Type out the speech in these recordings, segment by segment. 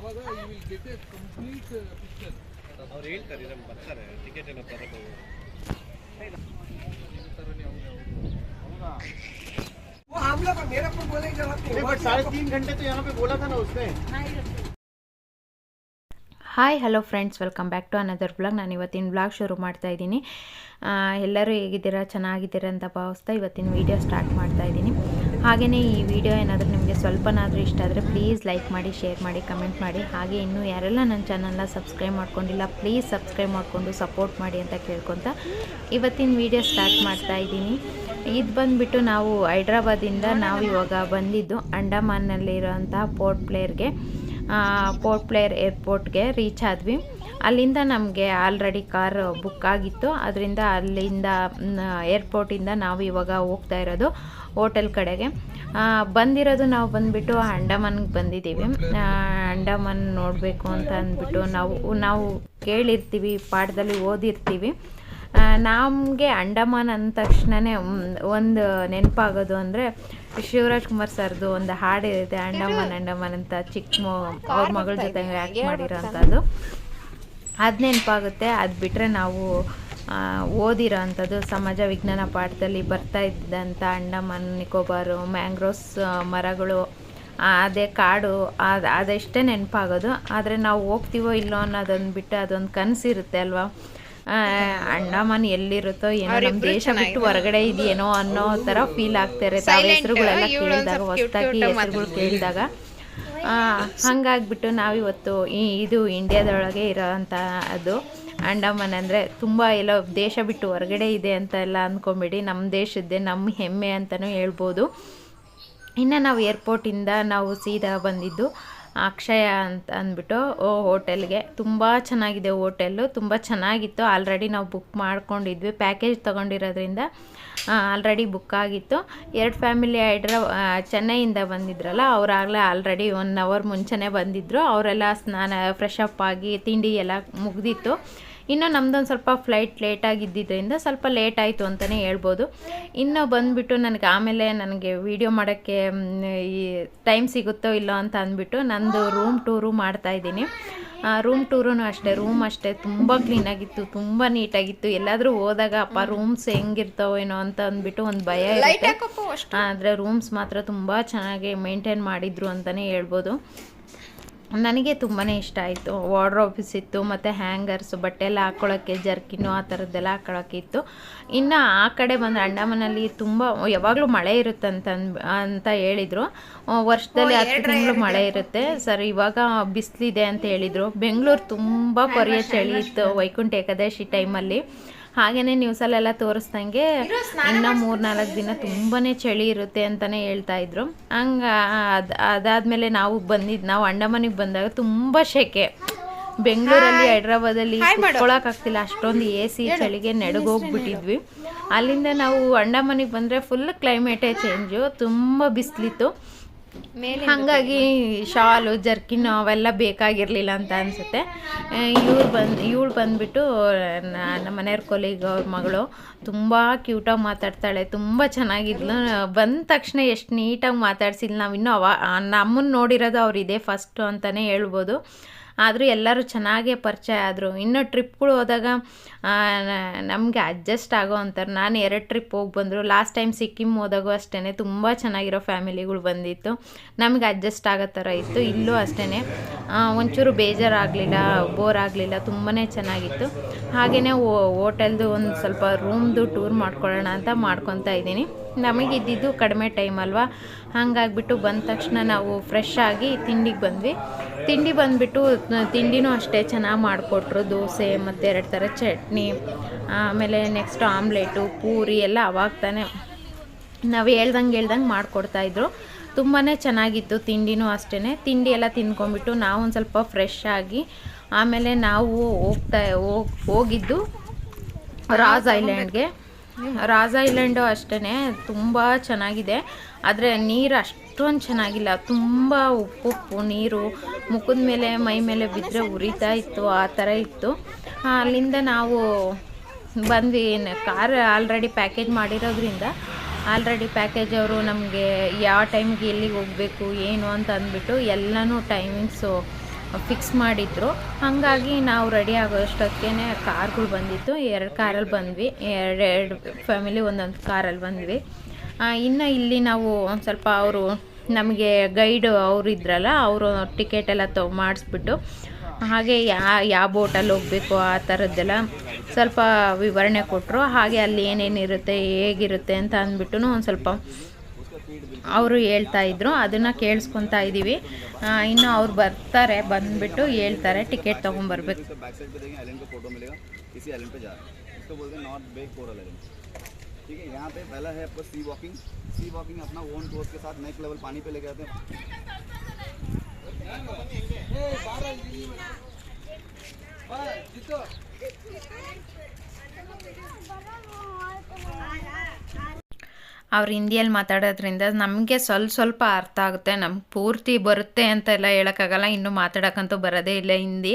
ಅವಾಗ you will get a complete picture ಅವ್ರು ಹೇಳ್ತಾರೆ ನಮ್ಗೆ ಬರ್ತಾರೆ ಟಿಕೆಟ್ ಏನೋ ತರೋದು ಥರನೇ ಅವ್ರು वो हम लोग मेरे को बोले जब बट साढ़े तीन घंटे तो यहाँ पे बोला था ना उसने hi hello friends welcome back to another blog ನಾನು ಇವತ್ತಿನ ಬ್ಲಾಗ್ ಶುರು ಮಾಡ್ತಾ ಇದ್ದೀನಿ ಆ, ಎಲ್ಲರೂ ಹೇಗಿದ್ದೀರಾ ಚೆನ್ನಾಗಿದ್ದೀರಾ ಅಂತ ಭಾವಿಸ್ತಾ ಇವತ್ತಿನ ವೀಡಿಯೋ ಸ್ಟಾರ್ಟ್ ಮಾಡ್ತಾ ಇದ್ದೀನಿ ಹಾಗೆಯೇ ಈ ವಿಡಿಯೋ ಏನಾದರೂ ನಿಮಗೆ ಸ್ವಲ್ಪನಾದರೂ ಇಷ್ಟ ಆದರೆ ಪ್ಲೀಸ್ ಲೈಕ್ ಮಾಡಿ ಶೇರ್ ಮಾಡಿ ಕಮೆಂಟ್ ಮಾಡಿ. ಹಾಗೆ ಇನ್ನೂ ಯಾರೆಲ್ಲ ನನ್ನ ಚಾನಲ್ನ ಸಬ್ಸ್ಕ್ರೈಬ್ ಮಾಡ್ಕೊಂಡಿಲ್ಲ ಪ್ಲೀಸ್ ಸಬ್ಸ್ಕ್ರೈಬ್ ಮಾಡಿಕೊಂಡು ಸಪೋರ್ಟ್ ಮಾಡಿ ಅಂತ ಕೇಳ್ಕೊತ ಇವತ್ತಿನ ವಿಡಿಯೋ ಸ್ಟಾರ್ಟ್ ಮಾಡ್ತಾ ಇದ್ದೀನಿ. ಇದು ಬಂದುಬಿಟ್ಟು ನಾವು ಹೈದ್ರಾಬಾದಿಂದ ನಾವು ಇವಾಗ ಬಂದಿದ್ದು ಅಂಡಮಾನ್ನಲ್ಲಿರೋಂಥ ಪೋರ್ಟ್ ಪ್ಲೇಯರ್ಗೆ ಪೋರ್ಟ್ ಪ್ಲೇಯರ್ ಏರ್ಪೋರ್ಟ್ಗೆ ರೀಚ್ ಆದ್ವಿ. ಅಲ್ಲಿಂದ ನಮಗೆ ಆಲ್ರೆಡಿ ಕಾರ್ ಬುಕ್ ಆಗಿತ್ತು. ಅದರಿಂದ ಅಲ್ಲಿಂದ ಏರ್ಪೋರ್ಟಿಂದ ನಾವು ಇವಾಗ ಹೋಗ್ತಾ ಇರೋದು ಹೋಟೆಲ್ ಕಡೆಗೆ. ಬಂದಿರೋದು ನಾವು ಬಂದುಬಿಟ್ಟು ಅಂಡಮಾನ್ಗೆ ಬಂದಿದ್ದೀವಿ. ಅಂಡಮಾನ್ ನೋಡಬೇಕು ಅಂತ ಅಂದ್ಬಿಟ್ಟು ನಾವು ನಾವು ಕೇಳಿರ್ತೀವಿ ಪಾಠದಲ್ಲಿ ಓದಿರ್ತೀವಿ. ನಮಗೆ ಅಂಡಮಾನ್ ಅಂದ ತಕ್ಷಣವೇ ಒಂದು ನೆನಪಾಗೋದು ಅಂದರೆ ಶಿವರಾಜ್ ಕುಮಾರ್ ಸರ್ದು ಒಂದು ಹಾಡು ಇದೆ ಅಂಡಮಾನ್ ಅಂಡಮಾನ್ ಅಂತ ಚಿಕ್ಕ ಅವ್ರ ಮಗಳ ಜೊತೆ ಆ್ಯಕ್ಟ್ ಮಾಡಿರೋ ಅಂಥದ್ದು ಅದು ನೆನಪಾಗುತ್ತೆ ಅದು ಬಿಟ್ಟರೆ ನಾವು ಓದಿರೋ ಅಂಥದ್ದು ಸಮಾಜ ವಿಜ್ಞಾನ ಪಾಠದಲ್ಲಿ ಬರ್ತಾ ಇದ್ದಂಥ ಅಂಡಮಾನ್ ನಿಕೋಬಾರು ಮ್ಯಾಂಗ್ರೋವ್ಸ್ ಮರಗಳು ಅದೇ ಕಾಡು ಅದು ಅದಷ್ಟೇ ನೆನಪಾಗೋದು ಆದರೆ ನಾವು ಹೋಗ್ತೀವೋ ಇಲ್ಲೋ ಅನ್ನೋದನ್ನು ಬಿಟ್ಟು ಅದೊಂದು ಕನಸಿರುತ್ತೆ ಅಲ್ವಾ? ಅಂಡಮಾನ್ ಎಲ್ಲಿರುತ್ತೋ ಏನೋ ನಮ್ಮ ದೇಶ ಬಿಟ್ಟು ಹೊರಗಡೆ ಇದೆಯೇನೋ ಅನ್ನೋ ಥರ ಫೀಲ್ ಆಗ್ತಾರೆ. ತಾವು ಹೆಸರುಗಳೆಲ್ಲ ಕೇಳಿದಾಗ ಹೊಸದಾಗಿ ಹೆಸರುಗಳು ಕೇಳಿದಾಗ ಹಂಗಾಗ್ಬಿಟ್ಟು ನಾವಿವತ್ತು ಈ ಇದು ಇಂಡಿಯಾದೊಳಗೆ ಇರೋವಂಥ ಅದು ಅಂಡಮಾನ್ ಅಂದರೆ ತುಂಬ ಎಲ್ಲ ದೇಶ ಬಿಟ್ಟು ಹೊರಗಡೆ ಇದೆ ಅಂತ ಎಲ್ಲ ಅಂದ್ಕೊಂಬಿಡಿ ನಮ್ಮ ದೇಶದ್ದೇ ನಮ್ಮ ಹೆಮ್ಮೆ ಅಂತಲೂ ಹೇಳ್ಬೋದು. ಇನ್ನು ನಾವು ಏರ್ಪೋರ್ಟಿಂದ ನಾವು ಸೀದಾ ಬಂದಿದ್ದು ಅಕ್ಷಯ ಅಂತ ಅಂದ್ಬಿಟ್ಟು, ಓ, ಹೋಟೆಲ್ಗೆ. ತುಂಬ ಚೆನ್ನಾಗಿದೆ ಹೋಟೆಲ್ಲು, ತುಂಬ ಚೆನ್ನಾಗಿತ್ತು. ಆಲ್ರೆಡಿ ನಾವು ಬುಕ್ ಮಾಡ್ಕೊಂಡಿದ್ವಿ, ಪ್ಯಾಕೇಜ್ ತೊಗೊಂಡಿರೋದ್ರಿಂದ ಆಲ್ರೆಡಿ ಬುಕ್ ಆಗಿತ್ತು. ಎರಡು ಫ್ಯಾಮಿಲಿ ಹೈಡ್ರಾ ಚೆನ್ನೈಯಿಂದ ಬಂದಿದ್ರಲ್ಲ, ಅವರಾಗಲೇ ಆಲ್ರೆಡಿ ಒನ್ ಅವರ್ ಮುಂಚೆನೇ ಬಂದಿದ್ದರು ಅವರೆಲ್ಲ ಸ್ನಾನ, ಫ್ರೆಶ್ ಅಪ್ ಆಗಿ ತಿಂಡಿ ಎಲ್ಲ ಮುಗ್ದಿತ್ತು. ಇನ್ನು ನಮ್ದೊಂದು ಸ್ವಲ್ಪ ಫ್ಲೈಟ್ ಲೇಟಾಗಿ ಇದ್ದಿದ್ದರಿಂದ ಸ್ವಲ್ಪ ಲೇಟ್ ಆಯಿತು ಅಂತಲೇ ಹೇಳ್ಬೋದು. ಇನ್ನು ಬಂದುಬಿಟ್ಟು ನನಗೆ ಆಮೇಲೆ ನನಗೆ ವೀಡಿಯೋ ಮಾಡೋಕ್ಕೆ ಈ ಟೈಮ್ ಸಿಗುತ್ತೋ ಇಲ್ಲೋ ಅಂತ ಅಂದ್ಬಿಟ್ಟು ನಂದು ರೂಮ್ ಟೂರು ಮಾಡ್ತಾಯಿದ್ದೀನಿ ರೂಮ್ ಟೂರೂ ಅಷ್ಟೇ ರೂಮ್ ಅಷ್ಟೇ. ತುಂಬ ಕ್ಲೀನಾಗಿತ್ತು ತುಂಬ ನೀಟಾಗಿತ್ತು ಎಲ್ಲಾದರೂ ಹೋದಾಗ ಅಪ್ಪ ರೂಮ್ಸ್ ಹೆಂಗಿರ್ತಾವೋ ಏನೋ ಅಂತ ಅಂದ್ಬಿಟ್ಟು ಒಂದು ಭಯ ಇರುತ್ತೆ. ಆದರೆ ರೂಮ್ಸ್ ಮಾತ್ರ ತುಂಬ ಚೆನ್ನಾಗಿ ಮೇಂಟೈನ್ ಮಾಡಿದ್ರು ಅಂತಲೇ ಹೇಳ್ಬೋದು. ನನಗೆ ತುಂಬಾ ಇಷ್ಟ ಆಯಿತು. ವಾರ್ಡ್ರೋಬ್ಸ್ ಇತ್ತು ಮತ್ತು ಹ್ಯಾಂಗರ್ಸ್ ಬಟ್ಟೆ ಎಲ್ಲ ಹಾಕ್ಕೊಳ್ಳೋಕ್ಕೆ ಜರ್ಕಿನ್ನು ಆ ಥರದ್ದೆಲ್ಲ ಹಾಕ್ಕೊಳ್ಳೋಕೆ ಇತ್ತು. ಇನ್ನು ಆ ಕಡೆ ಬಂದು ಅಂಡಮಾನಲ್ಲಿ ತುಂಬ ಯಾವಾಗಲೂ ಮಳೆ ಇರುತ್ತೆ ಅಂತ ಅಂತ ಹೇಳಿದರು. ವರ್ಷದಲ್ಲಿ ಹತ್ತು ತಿಂಗಳು ಮಳೆ ಇರುತ್ತೆ. ಸರ್ ಇವಾಗ ಬಿಸಿಲಿದೆ ಅಂತ ಹೇಳಿದರು. ಬೆಂಗಳೂರು ತುಂಬ ಕೊರಿಯ ಚಳಿ ಇತ್ತು ವೈಕುಂಠ ಏಕಾದಶಿ ಟೈಮಲ್ಲಿ ಹಾಗೆಯೇ ನ್ಯೂಸಲ್ಲೆಲ್ಲ ತೋರಿಸ್ದಂಗೆ ಇನ್ನೂ ಮೂರ್ನಾಲ್ಕು ದಿನ ತುಂಬಾ ಚಳಿ ಇರುತ್ತೆ ಅಂತಲೇ ಹೇಳ್ತಾ ಇದ್ರು. ಹಂಗೆ ಅದು ಅದಾದಮೇಲೆ ನಾವು ಬಂದಿದ್ದು ನಾವು ಅಂಡಮಾನಿಗೆ ಬಂದಾಗ ತುಂಬ ಶೆಕೆ. ಬೆಂಗಳೂರಲ್ಲಿ ಹೈದ್ರಾಬಾದಲ್ಲಿ ಆಗ್ತಿಲ್ಲ. ಅಷ್ಟೊಂದು ಎ ಸಿ ಚಳಿಗೆ ನೆಡಗೋಗ್ಬಿಟ್ಟಿದ್ವಿ. ಅಲ್ಲಿಂದ ನಾವು ಅಂಡಮಾನಿಗೆ ಬಂದರೆ ಫುಲ್ ಕ್ಲೈಮೇಟೇ ಚೇಂಜು ತುಂಬ ಬಿಸಿಲಿತ್ತು. ಹಾಗಾಗಿ ಶಾಲು ಜರ್ಕಿನ್ ಅವೆಲ್ಲ ಬೇಕಾಗಿರಲಿಲ್ಲ ಅಂತ ಅನಿಸುತ್ತೆ. ಇವ್ರು ಬಂದು ಇವಳು ಬಂದುಬಿಟ್ಟು ನಮ್ಮ ಮನೆಯವ್ರ ಕೊಲಿಗ್ ಅವ್ರ ಮಗಳು ತುಂಬ ಕ್ಯೂಟಾಗಿ ಮಾತಾಡ್ತಾಳೆ ತುಂಬ ಚೆನ್ನಾಗಿದ್ಲು. ಬಂದ ತಕ್ಷಣ ಎಷ್ಟು ನೀಟಾಗಿ ಮಾತಾಡ್ಸಿದ್ಲು ನಾವು ಇನ್ನೂ ಅವ ನಮ್ಮನ್ನು ನೋಡಿರೋದು ಅವ್ರು ಇದೇ ಫಸ್ಟು ಅಂತಲೇ ಹೇಳ್ಬೋದು. ಆದರೂ ಎಲ್ಲರೂ ಚೆನ್ನಾಗೇ ಪರಿಚಯ ಆದರು. ಇನ್ನು ಟ್ರಿಪ್ಗಳು ಹೋದಾಗ ನಮಗೆ ಅಡ್ಜಸ್ಟ್ ಆಗೋ ಅಂತಾರೆ ನಾನು ಎರಡು ಟ್ರಿಪ್ ಹೋಗಿ ಬಂದರು. ಲಾಸ್ಟ್ ಟೈಮ್ ಸಿಕ್ಕಿಮ್ ಹೋದಾಗೂ ಅಷ್ಟೇ ತುಂಬ ಚೆನ್ನಾಗಿರೋ ಫ್ಯಾಮಿಲಿಗಳು ಬಂದಿತ್ತು. ನಮಗೆ ಅಡ್ಜಸ್ಟ್ ಆಗೋ ಥರ ಇತ್ತು. ಇಲ್ಲೂ ಅಷ್ಟೇ ಒಂಚೂರು ಬೇಜಾರಾಗಲಿಲ್ಲ ಬೋರ್ ಆಗಲಿಲ್ಲ ತುಂಬಾ ಚೆನ್ನಾಗಿತ್ತು. ಹಾಗೆಯೇ ಹೋಟೆಲ್ದು ಒಂದು ಸ್ವಲ್ಪ ರೂಮ್ದು ಟೂರ್ ಮಾಡ್ಕೊಳ್ಳೋಣ ಅಂತ ಮಾಡ್ಕೊತಾ ಇದ್ದೀನಿ. ನಮಗೆ ಇದ್ದಿದ್ದು ಕಡಿಮೆ ಟೈಮ್ ಅಲ್ವಾ? ಹಾಗಾಗ್ಬಿಟ್ಟು ಬಂದ ತಕ್ಷಣ ನಾವು ಫ್ರೆಶ್ ಆಗಿ ತಿಂಡಿಗೆ ಬಂದ್ವಿ. ತಿಂಡಿ ಬಂದುಬಿಟ್ಟು ತಿಂಡಿನೂ ಅಷ್ಟೇ ಚೆನ್ನಾಗಿ ಮಾಡಿಕೊಟ್ರು. ದೋಸೆ ಮತ್ತು ಎರಡು ಥರ ಚಟ್ನಿ, ಆಮೇಲೆ ನೆಕ್ಸ್ಟ್ ಆಮ್ಲೆಟು ಪೂರಿ ಎಲ್ಲ ಅವಾಗ ತಾನೇ. ನಾವು ಹೇಳ್ದಂಗೆ ಹೇಳ್ದಂಗೆ ಮಾಡಿಕೊಡ್ತಾಯಿದ್ರು ತುಂಬಾ ಚೆನ್ನಾಗಿತ್ತು ತಿಂಡಿನೂ ಅಷ್ಟೇ ತಿಂಡಿ ಎಲ್ಲ ತಿನ್ಕೊಂಬಿಟ್ಟು ನಾವು ಒಂದು ಸ್ವಲ್ಪ ಫ್ರೆಶ್ ಆಗಿ, ಆಮೇಲೆ ನಾವು ಹೋಗ್ತಾ, ಹೋಗ್, ಹೋಗಿದ್ದು ರಾಜ್ ಐಲ್ಯಾಂಡ್ಗೆ. ರಾಜ್ ಐಲ್ಯಾಂಡು ಅಷ್ಟೇ ತುಂಬ ಚೆನ್ನಾಗಿದೆ. ಆದರೆ ನೀರು ಅಷ್ಟೊಂದು ಚೆನ್ನಾಗಿಲ್ಲ. ತುಂಬ ಉಪ್ಪುಪ್ಪು ನೀರು, ಮುಖದ ಮೇಲೆ, ಮೈ ಮೇಲೆ ಬಿದ್ದರೆ ಉರಿತಾ ಇತ್ತು, ಆ ಥರ ಇತ್ತು. ಅಲ್ಲಿಂದ ನಾವು ಬಂದ್ವಿ ಕಾರ್ ಆಲ್ರೆಡಿ ಪ್ಯಾಕೇಜ್ ಮಾಡಿರೋದ್ರಿಂದ ಆಲ್ರೆಡಿ ಪ್ಯಾಕೇಜ್ ಅವರು ನಮಗೆ ಯಾವ ಟೈಮ್ಗೆ ಎಲ್ಲಿಗೆ ಹೋಗಬೇಕು, ಏನು ಅಂತ ಅಂದ್ಬಿಟ್ಟು ಎಲ್ಲನೂ ಟೈಮಿಂಗ್ಸು ಫಿಕ್ಸ್ ಮಾಡಿದ್ರು. ಹಾಗಾಗಿ ನಾವು ರೆಡಿ ಆಗೋಷ್ಟೊತ್ತೇ ಕಾರ್ಗಳು ಬಂದಿತ್ತು. ಎರಡು ಕಾರಲ್ಲಿ ಬಂದ್ವಿ. ಎರಡು ಎರಡು ಫ್ಯಾಮಿಲಿ ಒಂದೊಂದು ಕಾರಲ್ಲಿ ಬಂದ್ವಿ. ಇನ್ನು ಇಲ್ಲಿ ನಾವು ಒಂದು ಸ್ವಲ್ಪ ಅವರು ನಮಗೆ ಗೈಡ್ ಅವರು ಇದ್ರಲ್ಲ, ಅವರು ಟಿಕೆಟ್ ಎಲ್ಲ ತೊ, ಮಾಡಿಸ್ಬಿಟ್ಟು, ಹಾಗೆ ಯಾ, ಯಾವ ಬೋಟಲ್ಲಿ ಹೋಗಬೇಕು ಆ ಥರದ್ದೆಲ್ಲ ಸ್ವಲ್ಪ ವಿವರಣೆ ಕೊಟ್ಟರು ಹಾಗೆ ಅಲ್ಲಿ ಏನೇನಿರುತ್ತೆ, ಹೇಗಿರುತ್ತೆ ಅಂತ ಅಂದ್ಬಿಟ್ಟು ಒಂದು ಸ್ವಲ್ಪ ಅವರು ಹೇಳ್ತಾ ಇದ್ರು ಅದನ್ನು ಕೇಳಿಸ್ಕೊತಾ ಇದ್ದೀವಿ ಆ, ಇನ್ನು ಅವ್ರು ಬರ್ತಾರೆ ಬಂದುಬಿಟ್ಟು ಹೇಳ್ತಾರೆ ಟಿಕೆಟ್ ತೊಗೊಂಬರ್ಬೇಕು इसका बैक साइड पे देखें आइलैंड का फोटो मिलेगा इसी आइलैंड पे जा रहे हैं इसको बोलते हैं नॉर्थ बेक कोरल आइलैंड ठीक है यहाँ पे पहला है आपका सी वॉकिंग सी वॉकिंग अपना ओन टूर्स के साथ नेक्स्ट लेवल पानी पे लेके आते हैं ಅವ್ರು ಹಿಂದಿಯಲ್ಲಿ ಮಾತಾಡೋದ್ರಿಂದ ನಮಗೆ ಸ್ವಲ್ಪ ಸ್ವಲ್ಪ ಅರ್ಥ ಆಗುತ್ತೆ. ನಮ್ಗೆ ಪೂರ್ತಿ ಬರುತ್ತೆ ಅಂತೆಲ್ಲ ಹೇಳೋಕ್ಕಾಗಲ್ಲ. ಇನ್ನೂ ಮಾತಾಡೋಕ್ಕಂತೂ ಬರೋದೇ ಇಲ್ಲ ಹಿಂದಿ.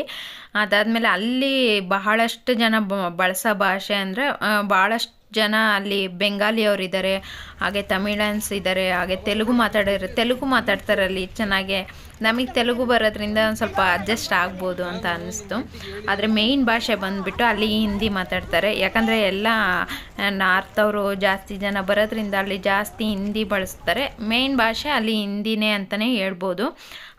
ಅದಾದಮೇಲೆ ಅಲ್ಲಿ ಬಹಳಷ್ಟು ಜನ ಬಳಸೋ ಭಾಷೆ ಅಂದರೆ ಭಾಳಷ್ಟು ಜನ ಅಲ್ಲಿ ಬೆಂಗಾಲಿಯವ್ರು ಹಾಗೆ ತಮಿಳನ್ಸ್ ಇದ್ದಾರೆ, ಹಾಗೆ ತೆಲುಗು ಮಾತಾಡೋರು ತೆಲುಗು ಮಾತಾಡ್ತಾರೆ ಅಲ್ಲಿ ಚೆನ್ನಾಗೆ ನಮಗೆ ತೆಲುಗು ಬರೋದ್ರಿಂದ ಒಂದು ಸ್ವಲ್ಪ ಅಡ್ಜಸ್ಟ್ ಆಗ್ಬೋದು ಅಂತ ಅನ್ನಿಸ್ತು ಆದರೆ ಮೇಯ್ನ್ ಭಾಷೆ ಬಂದುಬಿಟ್ಟು ಅಲ್ಲಿ ಹಿಂದಿ ಮಾತಾಡ್ತಾರೆ. ಯಾಕಂದರೆ ಎಲ್ಲ ನಾರ್ತ್ ಅವರು ಜಾಸ್ತಿ ಜನ ಬರೋದ್ರಿಂದ ಅಲ್ಲಿ ಜಾಸ್ತಿ ಹಿಂದಿ ಬಳಸ್ತಾರೆ. ಮೇಯ್ನ್ ಭಾಷೆ ಅಲ್ಲಿ ಹಿಂದಿನೇ ಅಂತಲೇ ಹೇಳ್ಬೋದು.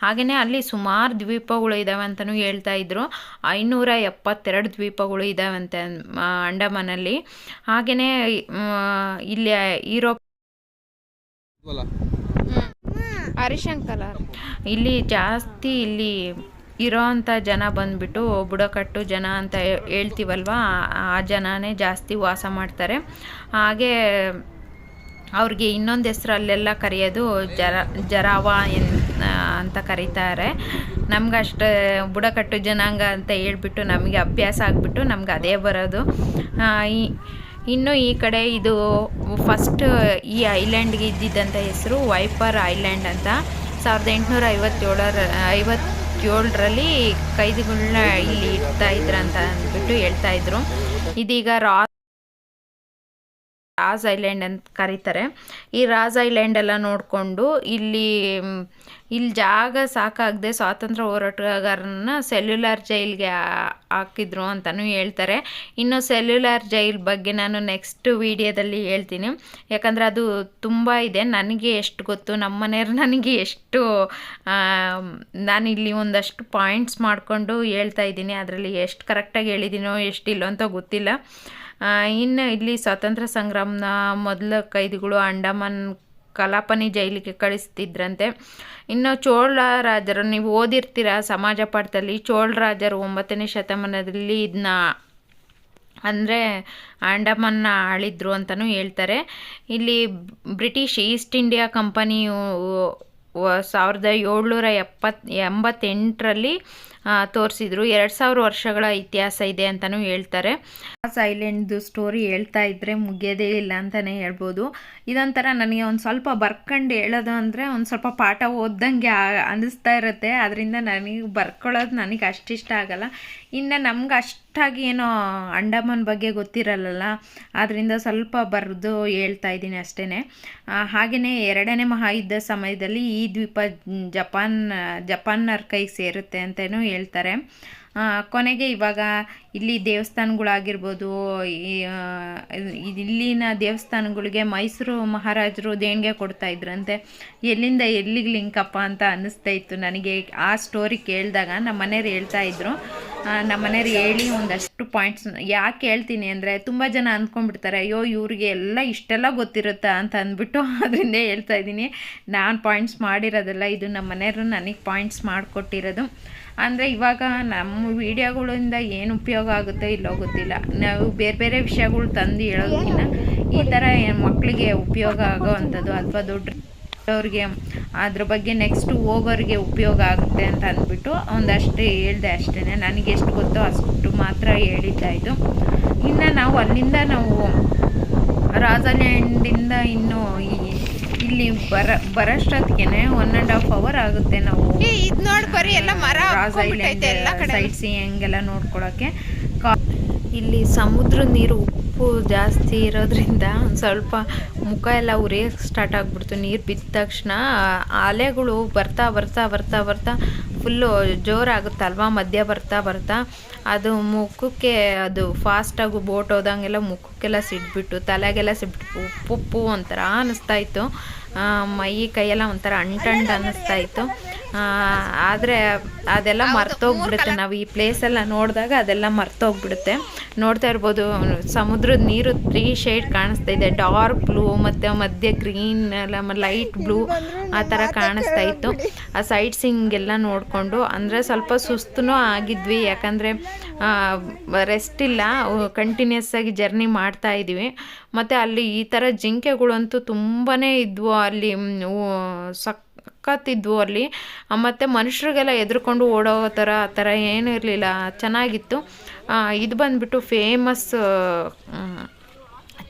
ಹಾಗೆಯೇ ಅಲ್ಲಿ ಸುಮಾರು ದ್ವೀಪಗಳು ಇದ್ದಾವೆ ಅಂತಲೂ ಹೇಳ್ತಾ ಇದ್ರು. ಐನೂರ ಎಪ್ಪತ್ತೆರಡು ದ್ವೀಪಗಳು ಇದ್ದಾವಂತೆ ಅಂಡಮಾನ್ ಅಂಡಮಾನಲ್ಲಿ. ಹಾಗೆಯೇ ಇಲ್ಲಿ ಯುರೋಪ್ ಹರಿಶಂಕಲ. ಇಲ್ಲಿ ಜಾಸ್ತಿ ಇಲ್ಲಿ ಇರೋವಂಥ ಜನ ಬಂದ್ಬಿಟ್ಟು ಬುಡಕಟ್ಟು ಜನ ಅಂತ ಹೇಳ್ತೀವಲ್ವ? ಆ- ಆ ಜನನೇ ಜಾಸ್ತಿ ವಾಸ ಮಾಡ್ತಾರೆ. ಹಾಗೆ ಅವ್ರಿಗೆ ಇನ್ನೊಂದು ಹೆಸ್ರು ಅಲ್ಲೆಲ್ಲ ಕರೆಯೋದು ಜರ ಜರಾವ ಎನ್ ಅಂತ ಕರೀತಾರೆ. ನಮ್ಗೆ ಅಷ್ಟು ಬುಡಕಟ್ಟು ಜನಾಂಗ ಅಂತ ಹೇಳ್ಬಿಟ್ಟು ನಮಗೆ ಅಭ್ಯಾಸ ಆಗಿಬಿಟ್ಟು ನಮ್ಗೆ ಅದೇ ಬರೋದು. ಈ, ಇನ್ನು ಈ ಕಡೆ ಇದು ಫಸ್ಟ್ ಈ ಐಲ್ಯಾಂಡ್ಗೆ ಇದ್ದಿದ್ದಂಥ ಹೆಸರು ವೈಪರ್ ಐಲ್ಯಾಂಡ್ ಅಂತ. ಸಾವಿರದ ಎಂಟುನೂರ ಐವತ್ತೇಳರ, ಐವತ್ತೇಳರಲ್ಲಿ ಕೈದಿಗಳನ್ನ ಇಲ್ಲಿ ಇಡ್ತಾ ಇದ್ರಂತ ಅಂದ್ಬಿಟ್ಟು ಹೇಳ್ತಾಯಿದ್ರು ಇದೀಗ ರಾ ರಾಜ್ ಐಲ್ಯಾಂಡ್ ಅಂತ ಕರೀತಾರೆ. ಈ ರಾಜ್ ಐಲ್ಯಾಂಡ್ ಎಲ್ಲ ನೋಡಿಕೊಂಡು ಇಲ್ಲಿ ಇಲ್ಲಿ ಜಾಗ ಸಾಕಾಗದೆ ಸ್ವಾತಂತ್ರ್ಯ ಹೋರಾಟಗಾರರನ್ನ ಸೆಲ್ಯುಲಾರ್ ಜೈಲ್ಗೆ ಹಾಕಿದ್ರು ಅಂತಲೂ ಹೇಳ್ತಾರೆ. ಇನ್ನು ಸೆಲ್ಯುಲಾರ್ ಜೈಲ್ ಬಗ್ಗೆ ನಾನು ನೆಕ್ಸ್ಟ್ ವೀಡಿಯೋದಲ್ಲಿ ಹೇಳ್ತೀನಿ. ಯಾಕಂದರೆ ಅದು ತುಂಬ ಇದೆ. ನನಗೆ ಎಷ್ಟು ಗೊತ್ತು, ನಮ್ಮ ಮನೆಯವ್ರು ನನಗೆ ಎಷ್ಟು ನಾನು ಇಲ್ಲಿ ಒಂದಷ್ಟು ಪಾಯಿಂಟ್ಸ್ ಮಾಡಿಕೊಂಡು ಹೇಳ್ತಾ ಇದ್ದೀನಿ. ಅದರಲ್ಲಿ ಎಷ್ಟು ಕರೆಕ್ಟಾಗಿ ಹೇಳಿದ್ದೀನೋ ಎಷ್ಟಿಲ್ಲೋ ಅಂತ ಗೊತ್ತಿಲ್ಲ. ಇನ್ನು ಇಲ್ಲಿ ಸ್ವಾತಂತ್ರ್ಯ ಸಂಗ್ರಾಮದ ಮೊದಲ ಕೈದಿಗಳು ಅಂಡಮಾನ್ ಕಲಾಪನಿ ಜೈಲಿಗೆ ಕಳಿಸ್ತಿದ್ರಂತೆ. ಇನ್ನು ಚೋಳ ರಾಜರು, ನೀವು ಓದಿರ್ತೀರ ಸಮಾಜ ಪಾಠದಲ್ಲಿ? ಚೋಳ ರಾಜರು ಒಂಬತ್ತನೇ ಶತಮಾನದಲ್ಲಿ ಇದನ್ನ ಅಂದರೆ ಅಂಡಮಾನ್ನ ಆಳಿದ್ರು ಅಂತಲೂ ಹೇಳ್ತಾರೆ. ಇಲ್ಲಿ ಬ್ರಿಟಿಷ್ ಈಸ್ಟ್ ಇಂಡಿಯಾ ಕಂಪನಿಯು ಸಾವಿರದ ಏಳ್ನೂರ ಎಪ್ಪತ್ತು ಎಂಬತ್ತೆಂಟರಲ್ಲಿ ತೋರಿಸಿದ್ರು. ಎರಡು ಸಾವಿರ ವರ್ಷಗಳ ಇತಿಹಾಸ ಇದೆ ಅಂತಲೂ ಹೇಳ್ತಾರೆ. ಆ ಐಲ್ಯಾಂಡ್ದು ಸ್ಟೋರಿ ಹೇಳ್ತಾ ಇದ್ದರೆ ಮುಗಿಯೋದೇ ಇಲ್ಲ ಅಂತಲೇ ಹೇಳ್ಬೋದು. ಇದೊಂಥರ ನನಗೆ ಒಂದು ಸ್ವಲ್ಪ ಬರ್ಕೊಂಡು ಹೇಳೋದು ಅಂದರೆ ಒಂದು ಸ್ವಲ್ಪ ಪಾಠ ಓದ್ದಂಗೆ ಅನ್ನಿಸ್ತಾ ಇರುತ್ತೆ. ಅದರಿಂದ ನನಗೆ ಬರ್ಕೊಳ್ಳೋದು ನನಗೆ ಅಷ್ಟಿಷ್ಟ ಆಗಲ್ಲ. ಇನ್ನು ನಮ್ಗೆ ಅಷ್ಟಾಗಿ ಏನೋ ಅಂಡಮಾನ್ ಬಗ್ಗೆ ಗೊತ್ತಿರಲ್ಲ ಆದ್ದರಿಂದ ಸ್ವಲ್ಪ ಬರೆದು ಹೇಳ್ತಾ ಇದ್ದೀನಿ ಅಷ್ಟೇ ಹಾಗೆಯೇ ಎರಡನೇ ಮಹಾಯುದ್ಧ ಸಮಯದಲ್ಲಿ ಈ ದ್ವೀಪ ಜಪಾನ್ ಜಪಾನ್ನರ್ ಕೈಗೆ ಸೇರುತ್ತೆ ಅಂತಲೂ ಹೇಳ್ತಾರೆ. ಕೊನೆಗೆ ಇವಾಗ ಇಲ್ಲಿ ದೇವಸ್ಥಾನಗಳಾಗಿರ್ಬೋದು ಇಲ್ಲಿನ ದೇವಸ್ಥಾನಗಳಿಗೆ ಮೈಸೂರು ಮಹಾರಾಜರು ದೇಣಿಗೆ ಕೊಡ್ತಾ ಇದ್ರಂತೆ. ಎಲ್ಲಿಂದ ಎಲ್ಲಿಗೆ ಲಿಂಕಪ್ಪ ಅಂತ ಅನ್ನಿಸ್ತಾ ಇತ್ತು ನನಗೆ. ಆ ಸ್ಟೋರಿ ಕೇಳಿದಾಗ ನಮ್ಮ ಮನೆಯವ್ರು ಹೇಳ್ತಾ ಇದ್ರು. ನಮ್ಮ ಮನೆಯವ್ರು ಹೇಳಿ ಒಂದಷ್ಟು ಪಾಯಿಂಟ್ಸ್ ಯಾಕೆ ಹೇಳ್ತೀನಿ ಅಂದರೆ ತುಂಬ ಜನ ಅಂದ್ಕೊಂಡ್ಬಿಡ್ತಾರೆ, ಅಯ್ಯೋ, ಇವ್ರಿಗೆ ಎಲ್ಲ ಇಷ್ಟೆಲ್ಲ ಗೊತ್ತಿರುತ್ತಾ? ಅಂತ ಅಂದ್ಬಿಟ್ಟು ಅದರಿಂದ ಹೇಳ್ತಾ ಇದ್ದೀನಿ. ನಾನು ಪಾಯಿಂಟ್ಸ್ ಮಾಡಿರೋದಲ್ಲ ಇದು ನಮ್ಮ ಮನೆಯವರು ನನಗೆ ಪಾಯಿಂಟ್ಸ್ ಮಾಡಿಕೊಟ್ಟಿರೋದು. ಅಂದರೆ ಇವಾಗ ನಮ್ಮ ವೀಡಿಯೋಗಳಿಂದ ಏನು ಉಪಯೋಗ ಆಗುತ್ತೋ ಇಲ್ಲೋ ಗೊತ್ತಿಲ್ಲ. ನಾವು ಬೇರೆ ಬೇರೆ ವಿಷಯಗಳು ತಂದು ಹೇಳೋದಕ್ಕಿಂತ ಈ ಥರ ಮಕ್ಕಳಿಗೆ ಉಪಯೋಗ ಆಗೋ ಅಂಥದ್ದು ಅಥವಾ ದೊಡ್ಡ ಅದ್ರ ಬಗ್ಗೆ ನೆಕ್ಸ್ಟ್ ಓವರ್ಗೆ ಉಪಯೋಗ ಆಗುತ್ತೆ ಅಂತ ಅಂದ್ಬಿಟ್ಟು ಒಂದಷ್ಟು ಹೇಳ್ದೆ ಅಷ್ಟೇ ನನಗೆ ಎಷ್ಟು ಗೊತ್ತೋ ಅಷ್ಟು ಮಾತ್ರ ಹೇಳಿದ್ದಾಯಿತು ಇನ್ನು ನಾವು ಅಲ್ಲಿಂದ ನಾವು ರಾಜಲ್ಯಾಂಡಿಂದ ಇನ್ನು ಈ- ಇಲ್ಲಿ ಬರ ಬರೋಷ್ಟೊತ್ತಿಗೆ ಒನ್ ಆ್ಯಂಡ್ ಹಾಫ್ ಅವರ್ ಆಗುತ್ತೆ ನಾವು ಇದ್ ನೋಡ್ ಬರೀ ಎಲ್ಲ ಮರ ಸೀಯಿಂಗ್ ಎಲ್ಲ ನೋಡ್ಕೊಳಕ್ಕೆ. ಇಲ್ಲಿ ಸಮುದ್ರ ನೀರು ಉಪ್ಪು ಜಾಸ್ತಿ ಇರೋದ್ರಿಂದ ಒಂದು ಸ್ವಲ್ಪ ಮುಖ ಎಲ್ಲ ಉರಿಯೋಕ್ಕೆ ಸ್ಟಾರ್ಟ್ ಆಗ್ಬಿಡ್ತು. ನೀರು ಬಿದ್ದ ತಕ್ಷಣ ಅಲೆಗಳು ಬರ್ತಾ ಬರ್ತಾ ಬರ್ತಾ ಬರ್ತಾ ಫುಲ್ಲು ಜೋರಾಗುತ್ತಲ್ವಾ? ಮಧ್ಯ ಬರ್ತಾ ಬರ್ತಾ ಅದು ಮುಖಕ್ಕೆ ಅದು ಫಾಸ್ಟಾಗಿ ಬೋಟ್ ಹೋದಂಗೆಲ್ಲ ಮುಖಕ್ಕೆಲ್ಲ ಸಿಡ್ಬಿಟ್ಟು ತಲೆಗೆಲ್ಲ ಸಿಡ್ಬಿಟ್ಟು ಉಪ್ಪು ಉಪ್ಪು ಒಂಥರ ಅನ್ನಿಸ್ತಾ ಇತ್ತು. ಮೈ ಕೈಯೆಲ್ಲ ಒಂಥರ ಅಂಟಂಡು ಅನ್ನಿಸ್ತಾ ಇತ್ತು. ಆದರೆ ಅದೆಲ್ಲ ಮರ್ತೋಗ್ಬಿಡುತ್ತೆ. ನಾವು ಈ ಪ್ಲೇಸೆಲ್ಲ ನೋಡಿದಾಗ ಅದೆಲ್ಲ ಮರ್ತೋಗ್ಬಿಡುತ್ತೆ. ನೋಡ್ತಾ ಇರ್ಬೋದು ಸಮುದ್ರದ ನೀರು ತ್ರೀ ಶೇಡ್ ಕಾಣಿಸ್ತಾ ಇದೆ. ಡಾರ್ಕ್ ಬ್ಲೂ ಮತ್ತು ಮಧ್ಯೆ ಗ್ರೀನ್ ಎಲ್ಲ ಲೈಟ್ ಬ್ಲೂ ಆ ಥರ ಕಾಣಿಸ್ತಾ ಇತ್ತು. ಆ ಸೈಟ್ ಸಿಂಗೆಲ್ಲ ಎಲ್ಲ ನೋಡಿಕೊಂಡು ಅಂದರೆ ಸ್ವಲ್ಪ ಸುಸ್ತೂ ಆಗಿದ್ವಿ. ಯಾಕಂದರೆ ರೆಸ್ಟ್ ಇಲ್ಲ. ಕಂಟಿನ್ಯೂಸ್ ಆಗಿ ಜರ್ನಿ ಮಾಡ್ತಾ ಇದ್ದೀವಿ ಮತ್ತು ಅಲ್ಲಿ ಈ ಥರ ಜಿಂಕೆಗಳಂತೂ ತುಂಬಾ ಇದ್ವು. ಅಲ್ಲಿ ಊ- ಸಖತ್ತಿದ್ವು ಅಲ್ಲಿ. ಮತ್ತು ಮನುಷ್ಯರಿಗೆಲ್ಲ ಎದ್ರುಕೊಂಡು ಓಡೋ ಥರ, ಆ ಥರ ಏನೂ ಇರಲಿಲ್ಲ. ಚೆನ್ನಾಗಿತ್ತು. ಇದು ಬಂದ್ಬಿಟ್ಟು ಫೇಮಸ್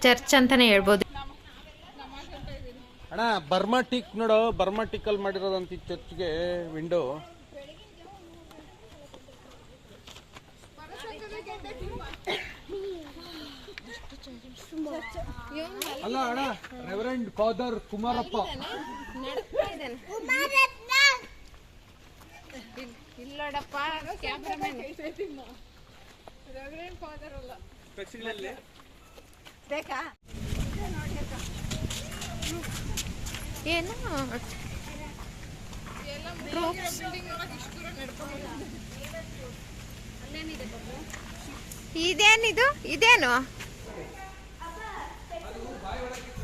ಚರ್ಚ್ ಅಂತಲೇ ಹೇಳ್ಬೋದು. ಅಣ್ಣ, ಬರ್ಮಾ ಟಿಕ್ ನೋಡು, ಬರ್ಮಾ ಟಿಕ್ಕಲ್ಲಿ ಮಾಡಿರೋದಂತ ಈ ಚರ್ಚ್ಗೆ ವಿಂಡೋ ಅಲ್ಲ ಅಣ್ಣ ರೆವರೆಂಡ್ ಫಾದರ್ ಕುಮಾರಪ್ಪ. ಇಲ್ಲೋಡಪ್ಪ ಕ್ಯಾಮ್ರಾಮನ್ ಏನು? ಇದೇನಿದು? ಇದೇನು? ಬಾಯಿ ಒಳಗೆ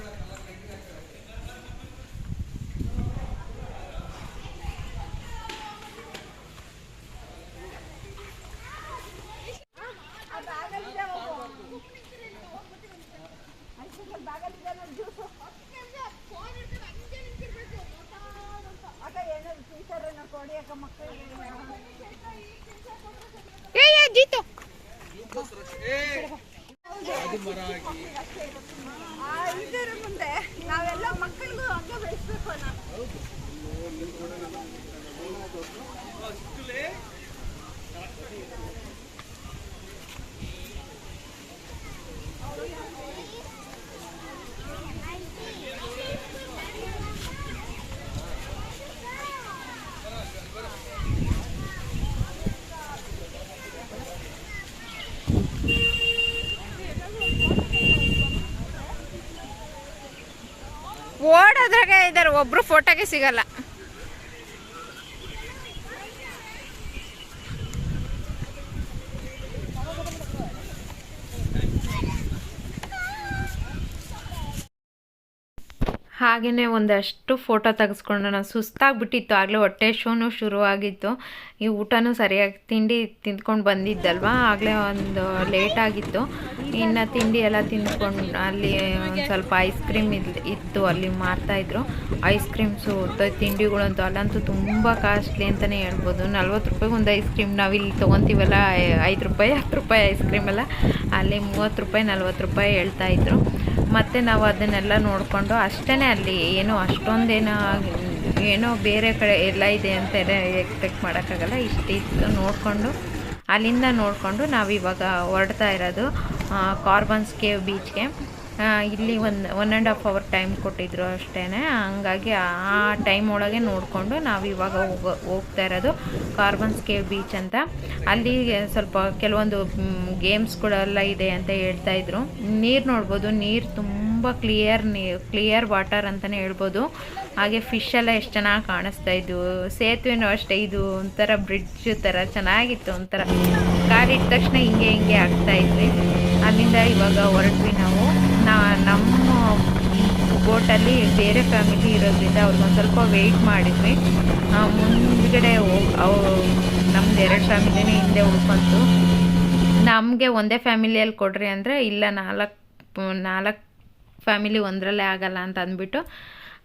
ಒಬ್ರು ಫೋಟೋಗೆ ಸಿಗಲ್ಲ. ಹಾಗೆಯೇ ಒಂದಷ್ಟು ಫೋಟೋ ತೆಗೆಸ್ಕೊಂಡು ನಾನು ಸುಸ್ತಾಗ್ಬಿಟ್ಟಿತ್ತು. ಆಗಲೇ ಹೊಟ್ಟೆ ಶೋನು ಶುರುವಾಗಿತ್ತು. ಈ ಊಟನೂ ಸರಿಯಾಗಿ ತಿಂಡಿ ತಿಂದ್ಕೊಂಡು ಬಂದಿದ್ದಲ್ವ? ಆಗಲೇ ಒಂದು ಲೇಟ್ ಆಗಿತ್ತು. ಇನ್ನು ತಿಂಡಿ ಎಲ್ಲ ತಿಂದ್ಕೊಂಡು ಅಲ್ಲಿ ಸ್ವಲ್ಪ ಐಸ್ ಕ್ರೀಮ್ ಇತ್ತು ಅಲ್ಲಿ ಮಾರ್ತಾಯಿದ್ರು ಐಸ್ ಕ್ರೀಮ್ಸು ತಿಂಡಿಗಳಂತೂ ಅಲ್ಲಂತೂ ತುಂಬ ಕಾಸ್ಟ್ಲಿ ಅಂತಲೇ ಹೇಳ್ಬೋದು. ನಲ್ವತ್ತು ರೂಪಾಯಿಗೆ ಒಂದು ಐಸ್ ಕ್ರೀಮ್ ಇಲ್ಲಿ ತೊಗೊತೀವಲ್ಲ ಐದು ರೂಪಾಯಿ, ಹತ್ತು ರೂಪಾಯಿ ಐಸ್ ಕ್ರೀಮೆಲ್ಲ ಅಲ್ಲಿ ಮೂವತ್ತು ರೂಪಾಯಿ, ನಲ್ವತ್ತು ರೂಪಾಯಿ ಹೇಳ್ತಾಯಿದ್ರು ಮತ್ತು ನಾವು ಅದನ್ನೆಲ್ಲ ನೋಡಿಕೊಂಡು ಅಷ್ಟೇ ಅಲ್ಲಿ ಏನೋ ಅಷ್ಟೊಂದೇನೋ ಏನೋ ಬೇರೆ ಕಡೆ ಎಲ್ಲ ಇದೆ ಅಂತ ಎಕ್ಸ್ಪೆಕ್ಟ್ ಮಾಡೋಕ್ಕಾಗಲ್ಲ. ಇಷ್ಟಿತ್ತು ನೋಡಿಕೊಂಡು, ಅಲ್ಲಿಂದ ನೋಡಿಕೊಂಡು ನಾವಿವಾಗ ಹೊರಡ್ತಾ ಇರೋದು ಕಾರ್ಬನ್ಸ್ ಕೇವ್ ಬೀಚ್ಗೆ ಇಲ್ಲಿ ಒಂದು one and half hour time ಕೊಟ್ಟಿದ್ರು ಅಷ್ಟೇ ಹಂಗಾಗಿ ಆ ಟೈಮ್ ಒಳಗೆ ನೋಡಿಕೊಂಡು ನಾವು ಇವಾಗ ಹೋಗ, ಹೋಗ್ತಾ ಇರೋದು ಕಾರ್ಬನ್ಸ್ ಕೇವ್ ಬೀಚ್ ಅಂತ. ಅಲ್ಲಿ ಸ್ವಲ್ಪ ಕೆಲವೊಂದು ಗೇಮ್ಸ್ಗಳೆಲ್ಲ ಇದೆ ಅಂತ ಹೇಳ್ತಾ ಇದ್ರು. ನೀರು ನೋಡ್ಬೋದು, ನೀರು ತುಂಬ ಕ್ಲಿಯರ್ ನೀರು ಕ್ಲಿಯರ್ ವಾಟರ್ ಅಂತಲೇ ಹೇಳ್ಬೋದು. ಹಾಗೆ ಫಿಶ್ ಎಲ್ಲ ಎಷ್ಟು ಚೆನ್ನಾಗಿ ಕಾಣಿಸ್ತಾ ಇದ್ವು. ಸೇತುವೆನೂ ಅಷ್ಟೇ, ಇದು ಒಂಥರ ಬ್ರಿಡ್ಜ್ ಥರ ಚೆನ್ನಾಗಿತ್ತು, ಒಂಥರ ಕಾಲಿಟ್ಟ ತಕ್ಷಣ ಹಿಂಗೆ ಹಿಂಗೆ ಆಗ್ತಾ ಇದ್ವಿ. ಅಲ್ಲಿಂದ ಇವಾಗ ಹೊರಟ್ವಿ ನಾವು. ಬೋಟಲ್ಲಿ ಬೇರೆ ಫ್ಯಾಮಿಲಿ ಇರೋದ್ರಿಂದ ಅವ್ರಿಗೊಂದು ಸ್ವಲ್ಪ ವೆಯ್ಟ್ ಮಾಡಿದ್ವಿ. ಮುಂದ್ಗಡೆ ಅವು, ನಮ್ದು ಎರಡು ಫ್ಯಾಮಿಲಿನೇ ಹಿಂದೆ ಉಳ್ಕೊಂತು ನಮಗೆ ಒಂದೇ ಫ್ಯಾಮಿಲಿಯಲ್ಲಿ ಕೊಡ್ರಿ ಅಂದರೆ ಇಲ್ಲ ನಾಲ್ಕು ನಾಲ್ಕು ಫ್ಯಾಮಿಲಿ ಒಂದರಲ್ಲೇ ಆಗಲ್ಲ ಅಂತ ಅಂದ್ಬಿಟ್ಟು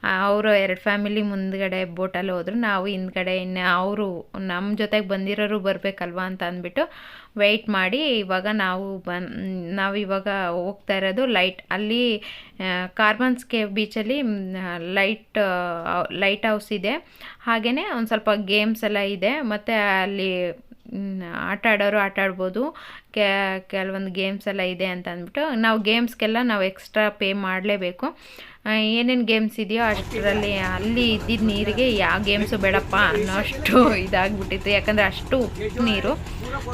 ಅವರು ಎರಡು ಫ್ಯಾಮಿಲಿ ಮುಂದ್ಗಡೆ ಬೋಟಲ್ಲಿ ಹೋದ್ರು. ನಾವು ಹಿಂದ್ಗಡೆ ಇನ್ನು ಅವರು ನಮ್ಮ ಜೊತೆಗೆ ಬಂದಿರೋರು ಬರಬೇಕಲ್ವಾ ಅಂತ ಅಂದ್ಬಿಟ್ಟು ವೆಯ್ಟ್ ಮಾಡಿ. ಇವಾಗ ನಾವು ಬನ್, ನಾವು ಇವಾಗ ಹೋಗ್ತಾ ಇರೋದು ಲೈಟ್ ಅಲ್ಲಿ ಕಾರ್ಬನ್ಸ್ ಕೇವ್ ಬೀಚಲ್ಲಿ ಲೈಟ್ ಲೈಟ್ ಹೌಸ್ ಇದೆ. ಹಾಗೆಯೇ ಒಂದು ಸ್ವಲ್ಪ ಗೇಮ್ಸ್ ಎಲ್ಲ ಇದೆ. ಮತ್ತು ಅಲ್ಲಿ ಆಟ ಆಡೋರು ಆಟ ಆಡ್ಬೋದು. ಕೆಲವೊಂದು ಗೇಮ್ಸ್ ಎಲ್ಲ ಇದೆ ಅಂತ ಅಂದ್ಬಿಟ್ಟು ನಾವು ಗೇಮ್ಸ್ಗೆಲ್ಲ ನಾವು ಎಕ್ಸ್ಟ್ರಾ ಪೇ ಮಾಡಲೇಬೇಕು. ಏನೇನು ಗೇಮ್ಸ್ ಇದೆಯೋ ಅಷ್ಟರಲ್ಲಿ ಅಲ್ಲಿ ಇದ್ದಿದ್ದ ನೀರಿಗೆ ಯಾವ ಗೇಮ್ಸು ಬೇಡಪ್ಪ ಅನ್ನೋ ಅಷ್ಟು ಇದಾಗ್ಬಿಟ್ಟಿತ್ತು. ಯಾಕಂದರೆ ಅಷ್ಟು ಉಪ್ಪು ನೀರು.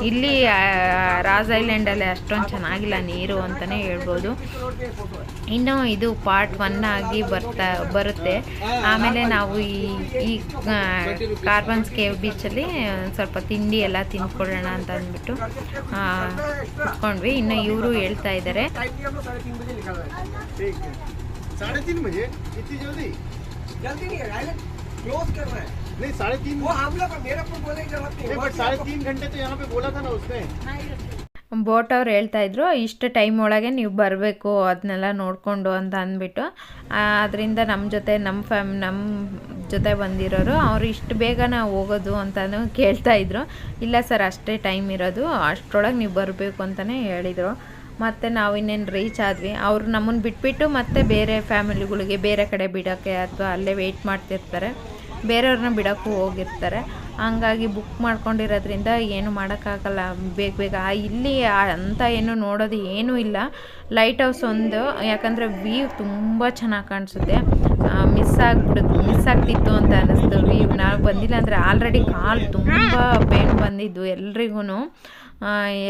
ಇಲ್ಲಿ ರಾಜ್ ಐಲ್ಯಾಂಡಲ್ಲಿ ಅಷ್ಟೊಂದು ಚೆನ್ನಾಗಿಲ್ಲ ನೀರು ಅಂತಲೇ ಹೇಳ್ಬೋದು. ಇನ್ನು ಇದು ಪಾರ್ಟ್ ಒನ್ ಆಗಿ ಬರ್ತಾ, ಬರುತ್ತೆ. ಆಮೇಲೆ ನಾವು ಈ ಈ ಕಾರ್ಬನ್ಸ್ ಕೇವ್ ಬೀಚಲ್ಲಿ ಸ್ವಲ್ಪ ತಿಂಡಿ ಎಲ್ಲ ತಿನ್ಕೊಳ್ಳೋಣ ಅಂತ ಅಂದ್ಬಿಟ್ಟು ಕುತ್ಕೊಂಡ್ವಿ. ಇನ್ನು ಇವರು ಹೇಳ್ತಾ ಇದ್ದಾರೆ साढ़े तीन बजे इतनी जल्दी जल्दी नहीं है क्लोज कर रहा है नहीं साढ़े तीन वो हम लोग मेरे को बोले की जरूरत नहीं नहीं बट साढ़े तीन घंटे तो यहाँ पे बोला था ना उसने ಬೋಟ್ ಅವ್ರು ಹೇಳ್ತಾ ಇದ್ರು ಇಷ್ಟು ಟೈಮ್ ಒಳಗೆ ನೀವು ಬರಬೇಕು ಅದನ್ನೆಲ್ಲ ನೋಡಿಕೊಂಡು ಅಂತ ಅಂದ್ಬಿಟ್ಟು ಅದರಿಂದ ನಮ್ಮ ಜೊತೆ ನಮ್ಮ ಫ್ಯಾಮ್ ನಮ್ಮ ಜೊತೆ ಬಂದಿರೋರು ಅವ್ರು ಇಷ್ಟು ಬೇಗ ನಾವು ಹೋಗೋದು ಅಂತಲೂ ಕೇಳ್ತಾ ಇದ್ರು ಇಲ್ಲ ಸರ್ ಅಷ್ಟೇ ಟೈಮ್ ಇರೋದು ಅಷ್ಟರೊಳಗೆ ನೀವು ಬರಬೇಕು ಅಂತಲೇ ಹೇಳಿದರು ಮತ್ತು ನಾವು ಇನ್ನೇನು ರೀಚ್ ಆದ್ವಿ. ಅವರು ನಮ್ಮನ್ನು ಬಿಟ್ಬಿಟ್ಟು ಮತ್ತೆ ಬೇರೆ ಫ್ಯಾಮಿಲಿಗಳಿಗೆ ಬೇರೆ ಕಡೆ ಬಿಡೋಕ್ಕೆ ಅಥವಾ ಅಲ್ಲೇ ವೆಯ್ಟ್ ಮಾಡ್ತಿರ್ತಾರೆ. ಬೇರೆಯವ್ರನ್ನ ಬಿಡೋಕ್ಕೂ ಹೋಗಿರ್ತಾರೆ. ಹಂಗಾಗಿ ಬುಕ್ ಮಾಡ್ಕೊಂಡಿರೋದ್ರಿಂದ ಏನು ಮಾಡೋಕ್ಕಾಗಲ್ಲ. ಬೇಗ ಬೇಗ ಇಲ್ಲಿ ಅಂತ ಏನು ನೋಡೋದು ಏನೂ ಇಲ್ಲ. ಲೈಟ್ ಹೌಸ್ ಒಂದು, ಯಾಕಂದರೆ ವ್ಯೂ ತುಂಬ ಚೆನ್ನಾಗಿ ಕಾಣಿಸುತ್ತೆ. ಮಿಸ್ ಆಗ್ಬಿಡುತ್ತೆ ಮಿಸ್ ಆಗ್ತಿತ್ತು ಅಂತ ಅನ್ನಿಸ್ತು ವ್ಯೂ ನಾವು ಬಂದಿಲ್ಲ ಅಂದರೆ ಆಲ್ರೆಡಿ ಕಾಲು ತುಂಬ ಪೇನ್ ಬಂದಿದ್ದು ಎಲ್ರಿಗೂ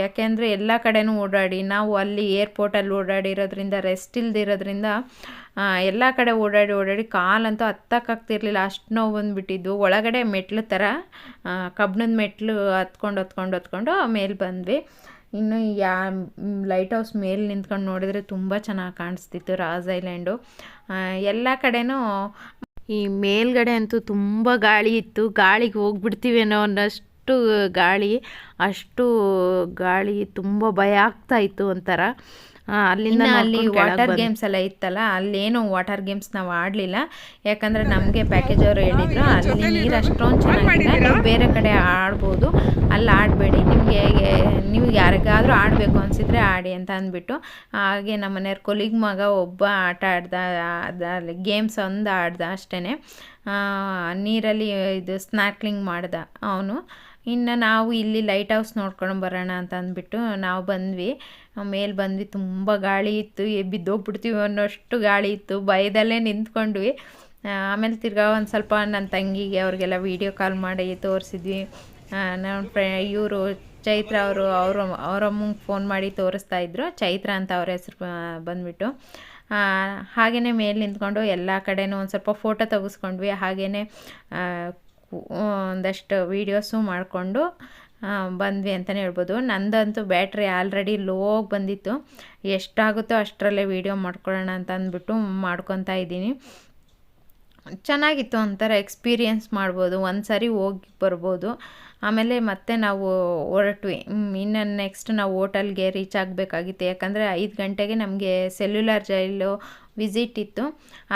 ಯಾಕೆಂದರೆ ಎಲ್ಲ ಕಡೆನೂ ಓಡಾಡಿ, ನಾವು ಅಲ್ಲಿ ಏರ್ಪೋರ್ಟಲ್ಲಿ ಓಡಾಡಿರೋದ್ರಿಂದ ರೆಸ್ಟ್ ಇಲ್ದಿರೋದ್ರಿಂದ ಎಲ್ಲ ಕಡೆ ಓಡಾಡಿ ಓಡಾಡಿ ಕಾಲಂತೂ ಹತ್ತಕ್ಕಾಗ್ತಿರ್ಲಿಲ್ಲ. ಅಷ್ಟು ನೋವು ಬಂದುಬಿಟ್ಟಿದ್ದು. ಒಳಗಡೆ ಮೆಟ್ಲು ಥರ ಕಬ್ಬಣದ ಮೆಟ್ಲು ಹತ್ಕೊಂಡು ಹತ್ಕೊಂಡು ಹತ್ಕೊಂಡು ಮೇಲೆ ಬಂದ್ವಿ. ಇನ್ನು ಯಾ, ಲೈಟ್ ಹೌಸ್ ಮೇಲೆ ನಿಂತ್ಕೊಂಡು ನೋಡಿದರೆ ತುಂಬ ಚೆನ್ನಾಗಿ ಕಾಣಿಸ್ತಿತ್ತು ರಾಸ್ ಐಲ್ಯಾಂಡು. ಎಲ್ಲ ಕಡೆನೂ ಈ ಮೇಲ್ಗಡೆ ಅಂತೂ ತುಂಬ ಗಾಳಿ ಇತ್ತು. ಗಾಳಿಗೆ ಹೋಗ್ಬಿಡ್ತೀವೇನೋ ಅನ್ನೋಷ್ಟು ಗಾಳಿ ಅಷ್ಟು ಗಾಳಿ ತುಂಬ ಭಯ ಆಗ್ತಾ ಇತ್ತು ಒಂಥರ. ಅಲ್ಲಿಂದ ಅಲ್ಲಿ ವಾಟರ್ ಗೇಮ್ಸ್ ಎಲ್ಲ ಇತ್ತಲ್ಲ ಅಲ್ಲೇನು ವಾಟರ್ ಗೇಮ್ಸ್ ನಾವು ಆಡಲಿಲ್ಲ. ಯಾಕಂದ್ರೆ ನಮಗೆ ಪ್ಯಾಕೇಜ್ ಅವರು ಹೇಳಿದ್ರು ಅಲ್ಲಿ ನೀರು ಅಷ್ಟೊಂದು ಚೆನ್ನಾಗಿಲ್ಲ ನೀವು ಬೇರೆ ಕಡೆ ಆಡ್ಬೋದು ಅಲ್ಲಿ ಆಡಬೇಡಿ. ನಿಮಗೆ ನೀವು ಯಾರಿಗಾದ್ರೂ ಆಡಬೇಕು ಅನಿಸಿದ್ರೆ ಆಡಿ ಅಂತ ಅಂದ್ಬಿಟ್ಟು ಹಾಗೆ ನಮ್ಮ ಮನೆಯವ್ರ ಕೊಲಿಗ್ ಮಗ ಒಬ್ಬ ಆಟ ಆಡ್ದ ಅಲ್ಲಿ ಗೇಮ್ಸ್ ಒಂದು ಆಡ್ದ ಅಷ್ಟೇ ನೀರಲ್ಲಿ ಇದು ಸ್ನಾಕ್ಲಿಂಗ್ ಮಾಡ್ದ ಅವನು. ಇನ್ನು ನಾವು ಇಲ್ಲಿ ಲೈಟ್ ಹೌಸ್ ನೋಡ್ಕೊಂಡು ಬರೋಣ ಅಂತ ಅಂದ್ಬಿಟ್ಟು ನಾವು ಬಂದ್ವಿ. ಮೇಲೆ ಬಂದ್ವಿ, ತುಂಬ ಗಾಳಿ ಇತ್ತು. ಬಿದ್ದೋಗ್ಬಿಡ್ತೀವಿ ಅನ್ನೋಷ್ಟು ಗಾಳಿ ಇತ್ತು. ಭಯದಲ್ಲೇ ನಿಂತ್ಕೊಂಡ್ವಿ. ಆಮೇಲೆ ತಿರ್ಗಾ ಒಂದು ಸ್ವಲ್ಪ ನನ್ನ ತಂಗಿಗೆ ಅವ್ರಿಗೆಲ್ಲ ವೀಡಿಯೋ ಕಾಲ್ ಮಾಡಿ ತೋರಿಸಿದ್ವಿ. ನಮ್ಮ ಫ್ರೆ, ಇವರು ಚೈತ್ರ ಅವರು ಅವರು, ಅವರಮ್ಮಂಗೆ ಫೋನ್ ಮಾಡಿ ತೋರಿಸ್ತಾ ಇದ್ರು. ಚೈತ್ರ ಅಂತ ಅವ್ರ ಹೆಸ್ರು ಬಂದ್ಬಿಟ್ಟು. ಹಾಗೆಯೇ ಮೇಲೆ ನಿಂತ್ಕೊಂಡು ಎಲ್ಲ ಕಡೆನೂ ಒಂದು ಸ್ವಲ್ಪ ಫೋಟೋ ತೆಗೆಸ್ಕೊಂಡ್ವಿ. ಹಾಗೆಯೇ ಒಂದಷ್ಟು ವೀಡಿಯೋಸು ಮಾಡಿಕೊಂಡು ಬಂದ್ವಿ ಅಂತಲೇ ಹೇಳ್ಬೋದು. ನಂದಂತೂ ಬ್ಯಾಟ್ರಿ ಆಲ್ರೆಡಿ ಲೋ ಬಂದಿತ್ತು. ಎಷ್ಟಾಗುತ್ತೋ ಅಷ್ಟರಲ್ಲೇ ವೀಡಿಯೋ ಮಾಡ್ಕೊಳ್ಳೋಣ ಅಂತ ಅಂದ್ಬಿಟ್ಟು ಮಾಡ್ಕೊತಾ ಇದ್ದೀನಿ. ಚೆನ್ನಾಗಿತ್ತು ಒಂಥರ ಎಕ್ಸ್ಪೀರಿಯೆನ್ಸ್ ಮಾಡ್ಬೋದು. ಒಂದು ಸಾರಿ ಹೋಗಿ ಬರ್ಬೋದು. ಆಮೇಲೆ ಮತ್ತೆ ನಾವು ಹೊರಟ್ವಿ. ಇನ್ನು ನೆಕ್ಸ್ಟ್ ನಾವು ಹೋಟೆಲ್ಗೆ ರೀಚ್ ಆಗಬೇಕಾಗಿತ್ತು. ಯಾಕಂದರೆ ಐದು ಗಂಟೆಗೆ ನಮಗೆ ಸೆಲ್ಯುಲಾರ್ ಜೈಲು ವಿಸಿಟ್ ಇತ್ತು.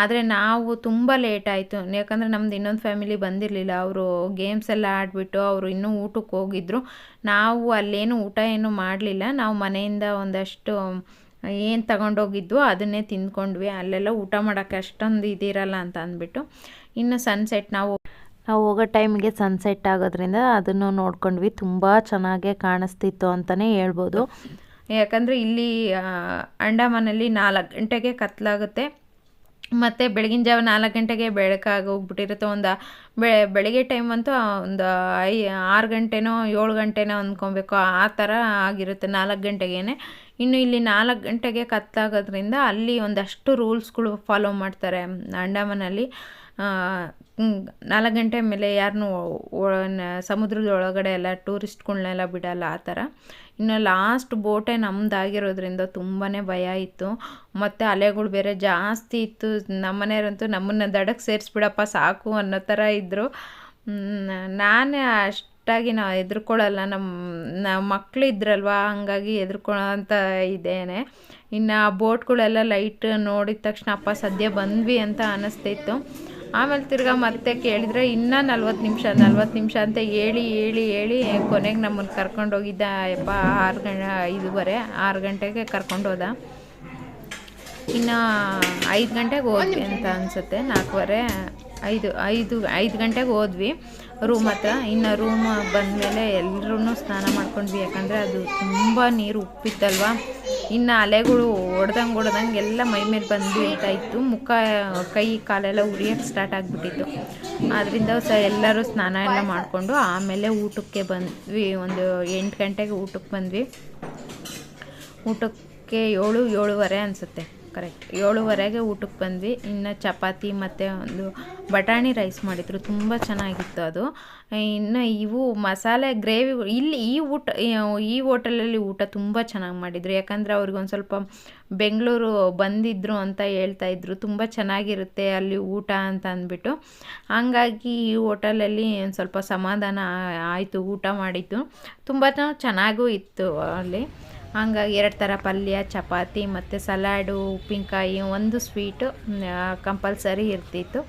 ಆದರೆ ನಾವು ತುಂಬ ಲೇಟ್ ಆಯಿತು. ಯಾಕಂದರೆ ನಮ್ದು ಇನ್ನೊಂದು ಫ್ಯಾಮಿಲಿ ಬಂದಿರಲಿಲ್ಲ. ಅವರು ಗೇಮ್ಸ್ ಎಲ್ಲ ಆಡಿಬಿಟ್ಟು ಅವರು ಇನ್ನೂ ಊಟಕ್ಕೆ ಹೋಗಿದ್ರು. ನಾವು ಅಲ್ಲೇನು ಊಟ ಏನು ಮಾಡಲಿಲ್ಲ. ನಾವು ಮನೆಯಿಂದ ಒಂದಷ್ಟು ಏನು ತಗೊಂಡೋಗಿದ್ವು ಅದನ್ನೇ ತಿಂದ್ಕೊಂಡ್ವಿ. ಅಲ್ಲೆಲ್ಲ ಊಟ ಮಾಡೋಕ್ಕೆ ಅಷ್ಟೊಂದು ಇದಿರಲ್ಲ ಅಂತ ಅಂದ್ಬಿಟ್ಟು ಇನ್ನು ಸನ್ಸೆಟ್ ನಾವು ನಾವು ಹೋಗೋ ಟೈಮಿಗೆ ಸನ್ಸೆಟ್ ಆಗೋದ್ರಿಂದ ಅದನ್ನು ನೋಡ್ಕೊಂಡ್ವಿ. ತುಂಬ ಚೆನ್ನಾಗೇ ಕಾಣಿಸ್ತಿತ್ತು ಅಂತಲೇ ಹೇಳ್ಬೋದು. ಯಾಕಂದರೆ ಇಲ್ಲಿ ಅಂಡಮಾನಲ್ಲಿ ನಾಲ್ಕು ಗಂಟೆಗೆ ಕತ್ತಲಾಗುತ್ತೆ ಮತ್ತು ಬೆಳಗಿನ ಜಾವ ನಾಲ್ಕು ಗಂಟೆಗೆ ಬೆಳಕಾಗೋಗ್ಬಿಟ್ಟಿರುತ್ತೆ. ಒಂದು ಬೆ, ಬೆಳಗ್ಗೆ ಟೈಮ್ ಅಂತೂ ಒಂದು ಐ, ಆರು ಗಂಟೆನೋ ಏಳು ಗಂಟೆನೋ ಅಂದ್ಕೊಬೇಕು ಆ ಥರ ಆಗಿರುತ್ತೆ ನಾಲ್ಕು ಗಂಟೆಗೇ ಇನ್ನು ಇಲ್ಲಿ ನಾಲ್ಕು ಗಂಟೆಗೆ ಕತ್ತಾಗೋದ್ರಿಂದ ಅಲ್ಲಿ ಒಂದಷ್ಟು ರೂಲ್ಸ್ಗಳು ಫಾಲೋ ಮಾಡ್ತಾರೆ ಅಂಡಮಾನಲ್ಲಿ. ನಾಲ್ಕು ಗಂಟೆ ಮೇಲೆ ಯಾರನ್ನೂ ಸಮುದ್ರದ ಒಳಗಡೆ ಎಲ್ಲ ಟೂರಿಸ್ಟ್ಗಳನ್ನೆಲ್ಲ ಬಿಡಲ್ಲ ಆ ಥರ. ಇನ್ನು ಲಾಸ್ಟ್ ಬೋಟೇ ನಮ್ಮದಾಗಿರೋದ್ರಿಂದ ತುಂಬಾ ಭಯ ಇತ್ತು. ಮತ್ತು ಅಲೆಗಳು ಬೇರೆ ಜಾಸ್ತಿ ಇತ್ತು. ನಮ್ಮನೆಯವರಂತೂ ನಮ್ಮನ್ನು ದಡಕ್ಕೆ ಸೇರಿಸ್ಬಿಡಪ್ಪ ಸಾಕು ಅನ್ನೋ ಥರ ಇದ್ದರು ನಾನೇ ಅಷ್ಟಾಗಿ ನಾವು ಹೆದ್ರ್ಕೊಳ್ಳಲ್ಲ ನಮ್ಮ ನಮ್ಮ ಮಕ್ಕಳು ಇದ್ರಲ್ವ ಹಂಗಾಗಿ ಹೆದ್ರ್ಕೊಳ್ಳೋ ಅಂತ ಇದ್ದೇನೆ. ಇನ್ನು ಆ ಬೋಟ್ಗಳೆಲ್ಲ ಲೈಟ್ ನೋಡಿದ ತಕ್ಷಣ, ಅಪ್ಪ, ಸದ್ಯ ಬಂದ್ವಿ ಅಂತ ಅನ್ನಿಸ್ತಿತ್ತು ಆಮೇಲೆ ತಿರ್ಗಾ ಮತ್ತೆ ಕೇಳಿದ್ರೆ ಇನ್ನೂ ನಲ್ವತ್ತು ನಿಮಿಷ ನಲ್ವತ್ತು ನಿಮಿಷ ಅಂತ ಹೇಳಿ ಹೇಳಿ ಹೇಳಿ ಕೊನೆಗೆ ನಮ್ಮನ್ನು ಕರ್ಕೊಂಡೋಗಿದ್ದ ಯಪ್ಪ ಆರು ಗಂಟೆ, ಐದುವರೆ, ಆರು ಗಂಟೆಗೆ ಕರ್ಕೊಂಡೋದ. ಇನ್ನು ಐದು ಗಂಟೆಗೆ ಹೋದ್ವಿ ಅಂತ ಅನಿಸುತ್ತೆ. ನಾಲ್ಕೂವರೆ, ಐದು ಐದು ಐದು ಗಂಟೆಗೆ ಹೋದ್ವಿ. ರೂಮ್ ಹತ್ರ. ಇನ್ನು ರೂಮ್ ಬಂದಮೇಲೆ ಎಲ್ಲರೂ ಸ್ನಾನ ಮಾಡ್ಕೊಂಡ್ವಿ. ಯಾಕಂದರೆ ಅದು ತುಂಬ ನೀರು ಉಪ್ಪಿತ್ತಲ್ವ? ಇನ್ನು ಅಲೆಗಳು ಹೊಡ್ದಂಗೆ ಹೊಡ್ದಂಗೆ ಎಲ್ಲ ಮೈ ಮೇಲೆ ಬಂದು ಇತ್ತು. ಮುಖ, ಕೈ, ಕಾಲೆಲ್ಲ ಉರಿಯೋಕ್ಕೆ ಸ್ಟಾರ್ಟ್ ಆಗಿಬಿಟ್ಟಿತ್ತು. ಆದ್ದರಿಂದ ಸ ಎಲ್ಲರೂ ಸ್ನಾನ ಎಲ್ಲ ಮಾಡಿಕೊಂಡು ಆಮೇಲೆ ಊಟಕ್ಕೆ ಬಂದ್ವಿ. ಒಂದು ಎಂಟು ಗಂಟೆಗೆ ಊಟಕ್ಕೆ ಬಂದ್ವಿ. ಊಟಕ್ಕೆ ಏಳು, ಏಳುವರೆ ಅನಿಸುತ್ತೆ. ಕರೆಕ್ಟ್ ಏಳುವರೆಗೆ ಊಟಕ್ಕೆ ಬಂದ್ವಿ. ಇನ್ನು ಚಪಾತಿ ಮತ್ತು ಒಂದು ಬಟಾಣಿ ರೈಸ್ ಮಾಡಿದ್ರು. ತುಂಬ ಚೆನ್ನಾಗಿತ್ತು ಅದು. ಇನ್ನು ಇವು ಮಸಾಲೆ ಗ್ರೇವಿ ಇಲ್ಲಿ ಈ ಊಟ, ಈ ಹೋಟೆಲಲ್ಲಿ ಊಟ ತುಂಬ ಚೆನ್ನಾಗಿ ಮಾಡಿದರು. ಯಾಕಂದರೆ ಅವ್ರಿಗೊಂದು ಸ್ವಲ್ಪ ಬೆಂಗಳೂರು ಬಂದಿದ್ರು ಅಂತ ಹೇಳ್ತಾ ಇದ್ರು. ತುಂಬ ಚೆನ್ನಾಗಿರುತ್ತೆ ಅಲ್ಲಿ ಊಟ ಅಂತ ಅಂದ್ಬಿಟ್ಟು. ಹಂಗಾಗಿ ಈ ಹೋಟೆಲಲ್ಲಿ ಒಂದು ಸ್ವಲ್ಪ ಸಮಾಧಾನ ಆಯಿತು. ಊಟ ಮಾಡಿದ್ದು. ತುಂಬ ಚೆನ್ನಾಗೂ ಇತ್ತು ಅಲ್ಲಿ. ಹಂಗಾಗಿ ಎರಡು ಥರ ಪಲ್ಯ, ಚಪಾತಿ ಮತ್ತು ಸಲಾಡು, ಉಪ್ಪಿನಕಾಯಿ ಒಂದು ಸ್ವೀಟು ಕಂಪಲ್ಸರಿ ಇರ್ತಿತ್ತು.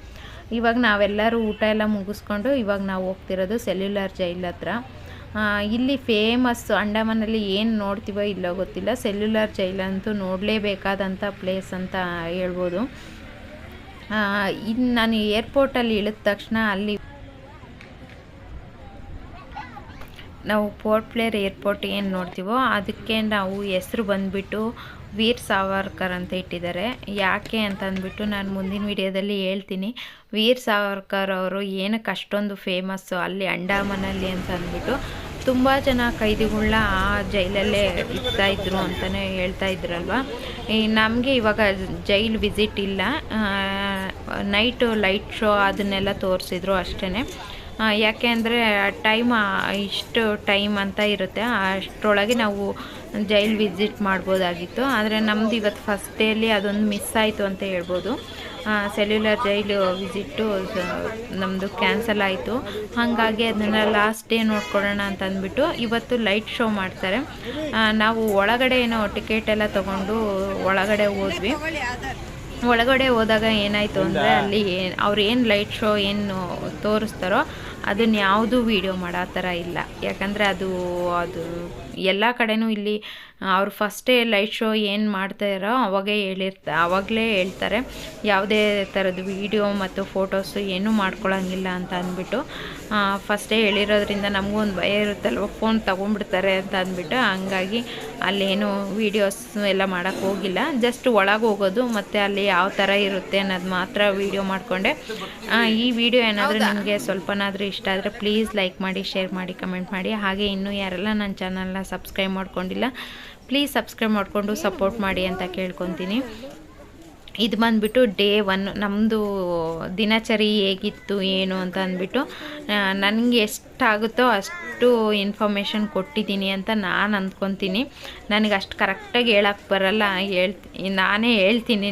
ಇವಾಗ ನಾವೆಲ್ಲರೂ ಊಟ ಎಲ್ಲ ಮುಗಿಸ್ಕೊಂಡು ಇವಾಗ ನಾವು ಹೋಗ್ತಿರೋದು ಸೆಲ್ಯುಲರ್ ಜೈಲ್ ಹತ್ರ. ಇಲ್ಲಿ ಫೇಮಸ್ ಅಂಡಮಾನಲ್ಲಿ ಏನು ನೋಡ್ತೀವೋ ಇಲ್ಲೋ ಗೊತ್ತಿಲ್ಲ. ಸೆಲ್ಯುಲರ್ ಜೈಲ್ ಅಂತೂ ನೋಡಲೇಬೇಕಾದಂಥ ಪ್ಲೇಸ್ ಅಂತ ಹೇಳ್ಬೋದು. ಇನ್ನು ನಾನು ಏರ್ಪೋರ್ಟಲ್ಲಿ ಇಳಿದ ತಕ್ಷಣ ಅಲ್ಲಿ ನಾವು ಪೋರ್ಟ್ ಪ್ಲೇರ್ ಏರ್ಪೋರ್ಟ್ ಏನು ನೋಡ್ತೀವೋ ಅದಕ್ಕೆ ನಾವು ಹೆಸರು ಬಂದುಬಿಟ್ಟು ವೀರ್ ಸಾವರ್ಕರ್ ಅಂತ ಇಟ್ಟಿದ್ದಾರೆ. ಯಾಕೆ ಅಂತ ಅಂದ್ಬಿಟ್ಟು ನಾನು ಮುಂದಿನ ವಿಡಿಯೋದಲ್ಲಿ ಹೇಳ್ತೀನಿ. ವೀರ್ ಸಾವರ್ಕರ್ ಅವರು ಏನಕ್ಕೆ ಅಷ್ಟೊಂದು ಫೇಮಸ್ಸು ಅಲ್ಲಿ ಅಂಡಾಮನಲ್ಲಿ ಅಂತ ಅಂದ್ಬಿಟ್ಟು ತುಂಬ ಜನ ಕೈದಿಗಳನ್ನ ಆ ಜೈಲಲ್ಲೇ ಇರ್ತಾಯಿದ್ರು ಅಂತಲೇ ಹೇಳ್ತಾ ಇದ್ರಲ್ವ? ಈ ನಮಗೆ ಇವಾಗ ಜೈಲ್ ವಿಸಿಟ್ ಇಲ್ಲ. ನೈಟು ಲೈಟ್ ಶೋ ಅದನ್ನೆಲ್ಲ ತೋರಿಸಿದ್ರು ಅಷ್ಟೇ ಯಾಕೆ ಅಂದರೆ ಟೈಮ್ ಇಷ್ಟು ಟೈಮ್ ಅಂತ ಇರುತ್ತೆ. ಅಷ್ಟರೊಳಗೆ ನಾವು ಜೈಲ್ ವಿಸಿಟ್ ಮಾಡ್ಬೋದಾಗಿತ್ತು. ಆದರೆ ನಮ್ದು ಇವತ್ತು ಫಸ್ಟ್ ಡೇಲಿ ಅದೊಂದು ಮಿಸ್ ಆಯಿತು ಅಂತ ಹೇಳ್ಬೋದು. ಸೆಲ್ಯುಲರ್ ಜೈಲು ವಿಸಿಟ್ಟು ನಮ್ಮದು ಕ್ಯಾನ್ಸಲ್ ಆಯಿತು. ಹಾಗಾಗಿ ಅದನ್ನು ಲಾಸ್ಟ್ ಡೇ ನೋಡ್ಕೊಳ್ಳೋಣ ಅಂತ ಅಂದ್ಬಿಟ್ಟು ಇವತ್ತು ಲೈಟ್ ಶೋ ಮಾಡ್ತಾರೆ. ನಾವು ಒಳಗಡೆ ಏನೋ ಟಿಕೆಟ್ ಎಲ್ಲ ತೊಗೊಂಡು ಒಳಗಡೆ ಹೋದ್ವಿ. ಒಳಗಡೆ ಹೋದಾಗ ಏನಾಯಿತು ಅಂದರೆ ಅಲ್ಲಿ ಏನು ಅವ್ರು ಏನು ಲೈಟ್ ಶೋ ಏನು ತೋರಿಸ್ತಾರೋ ಅದನ್ನ ಯಾವುದೂ ವೀಡಿಯೋ ಮಾಡೋ ಥರ ಇಲ್ಲ. ಯಾಕಂದರೆ ಅದು ಅದು ಎಲ್ಲ ಕಡೆನೂ ಇಲ್ಲಿ ಅವ್ರು ಫಸ್ಟೇ ಲೈಟ್ ಶೋ ಏನು ಮಾಡ್ತಾಯಿರೋ ಅವಾಗೇ ಹೇಳಿರ್ತ ಆವಾಗಲೇ ಹೇಳ್ತಾರೆ. ಯಾವುದೇ ಥರದ್ದು ವೀಡಿಯೋ ಮತ್ತು ಫೋಟೋಸು ಏನೂ ಮಾಡ್ಕೊಳ್ಳೋಂಗಿಲ್ಲ ಅಂತ ಅಂದ್ಬಿಟ್ಟು ಫಸ್ಟೇ ಹೇಳಿರೋದ್ರಿಂದ ನಮಗೂ ಒಂದು ಭಯ ಇರುತ್ತಲ್ವ ಫೋನ್ ತೊಗೊಂಡ್ಬಿಡ್ತಾರೆ ಅಂತ ಅಂದ್ಬಿಟ್ಟು ಹಂಗಾಗಿ ಅಲ್ಲೇನು ವೀಡಿಯೋಸ್ ಎಲ್ಲ ಮಾಡೋಕ್ಕೆ ಹೋಗಿಲ್ಲ. ಜಸ್ಟ್ ಒಳಗೆ ಹೋಗೋದು ಮತ್ತು ಅಲ್ಲಿ ಯಾವ ಥರ ಇರುತ್ತೆ ಅನ್ನೋದು ಮಾತ್ರ ವೀಡಿಯೋ ಮಾಡಿಕೊಂಡೆ. ಈ ವಿಡಿಯೋ ಏನಾದರೂ ನಿಮಗೆ ಸ್ವಲ್ಪನಾದರೂ ಇಷ್ಟ ಆದರೆ ಪ್ಲೀಸ್ ಲೈಕ್ ಮಾಡಿ ಶೇರ್ ಮಾಡಿ ಕಮೆಂಟ್ ಮಾಡಿ. ಹಾಗೆ ಇನ್ನೂ ಯಾರೆಲ್ಲ ನನ್ನ ಚಾನಲ್ನ ಸಬ್ಸ್ಕ್ರೈಬ್ ಮಾಡ್ಕೊಂಡಿಲ್ಲ ಪ್ಲೀಸ್ ಸಬ್ಸ್ಕ್ರೈಬ್ ಮಾಡಿಕೊಂಡು ಸಪೋರ್ಟ್ ಮಾಡಿ ಅಂತ ಕೇಳ್ಕೊತೀನಿ. ಇದು ಬಂದುಬಿಟ್ಟು ಡೇ ಒನ್. ನಮ್ಮದು ದಿನಚರಿ ಹೇಗಿತ್ತು, ಏನು ಅಂತ ಅಂದ್ಬಿಟ್ಟು ನನಗೆ ಎಷ್ಟಾಗುತ್ತೋ ಅಷ್ಟು ಇನ್ಫಾರ್ಮೇಷನ್ ಕೊಟ್ಟಿದ್ದೀನಿ ಅಂತ ನಾನು ಅಂದ್ಕೊತೀನಿ. ನನಗೆ ಅಷ್ಟು ಕರೆಕ್ಟಾಗಿ ಹೇಳಕ್ಕೆ ಬರಲ್ಲ. ಹೇಳ್ತಿ, ನಾನೇ ಹೇಳ್ತೀನಿ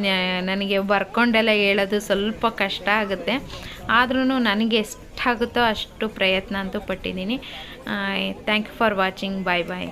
ನನಗೆ ಬರ್ಕೊಂಡೆಲ್ಲ ಹೇಳೋದು ಸ್ವಲ್ಪ ಕಷ್ಟ ಆಗುತ್ತೆ. ಆದ್ರೂ ನನಗೆ ಎಷ್ಟಾಗುತ್ತೋ ಅಷ್ಟು ಪ್ರಯತ್ನ ಅಂತೂ ಪಟ್ಟಿದ್ದೀನಿ. Thank you for watching bye bye